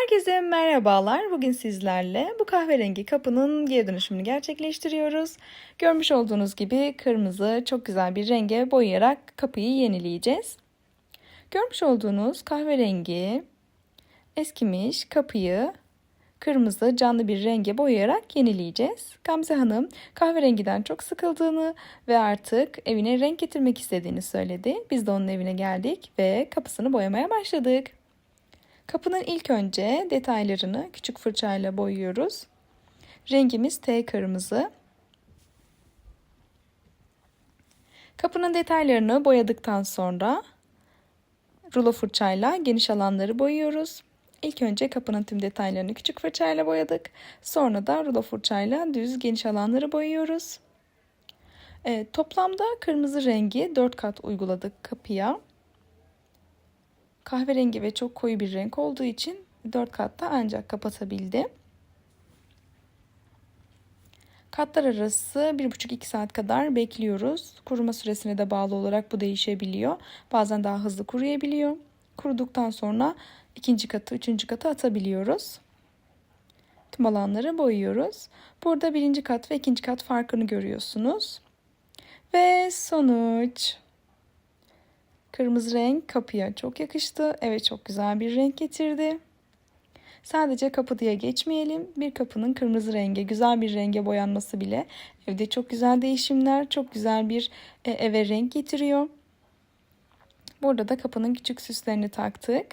Herkese merhabalar. Bugün sizlerle bu kahverengi kapının geri dönüşümünü gerçekleştiriyoruz. Görmüş olduğunuz gibi kırmızı çok güzel bir renge boyayarak kapıyı yenileyeceğiz. Görmüş olduğunuz kahverengi eskimiş kapıyı kırmızı canlı bir renge boyayarak yenileyeceğiz. Gamze Hanım kahverengiden çok sıkıldığını ve artık evine renk getirmek istediğini söyledi. Biz de onun evine geldik ve kapısını boyamaya başladık. Kapının ilk önce detaylarını küçük fırçayla boyuyoruz. Rengimiz T kırmızı. Kapının detaylarını boyadıktan sonra rulo fırçayla geniş alanları boyuyoruz. İlk önce kapının tüm detaylarını küçük fırçayla boyadık. Sonra da rulo fırçayla düz geniş alanları boyuyoruz. Evet, toplamda kırmızı rengi 4 kat uyguladık kapıya kahverengi ve çok koyu bir renk olduğu için 4 katta ancak kapatabildim. Katlar arası 1,5-2 saat kadar bekliyoruz. Kuruma süresine de bağlı olarak bu değişebiliyor. Bazen daha hızlı kuruyabiliyor. Kuruduktan sonra ikinci katı, üçüncü katı atabiliyoruz. Tüm alanları boyuyoruz. Burada birinci kat ve ikinci kat farkını görüyorsunuz. Ve sonuç. Kırmızı renk kapıya çok yakıştı. Evet çok güzel bir renk getirdi. Sadece kapı diye geçmeyelim. Bir kapının kırmızı renge, güzel bir renge boyanması bile evde çok güzel değişimler, çok güzel bir e, eve renk getiriyor. Burada da kapının küçük süslerini taktık.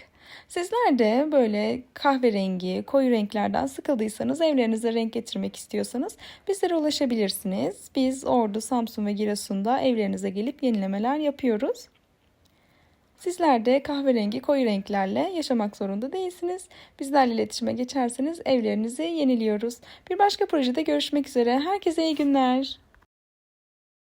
Sizler de böyle kahverengi, koyu renklerden sıkıldıysanız, evlerinize renk getirmek istiyorsanız bizlere ulaşabilirsiniz. Biz Ordu, Samsun ve Giresun'da evlerinize gelip yenilemeler yapıyoruz. Sizler de kahverengi koyu renklerle yaşamak zorunda değilsiniz. Bizlerle iletişime geçerseniz evlerinizi yeniliyoruz. Bir başka projede görüşmek üzere. Herkese iyi günler.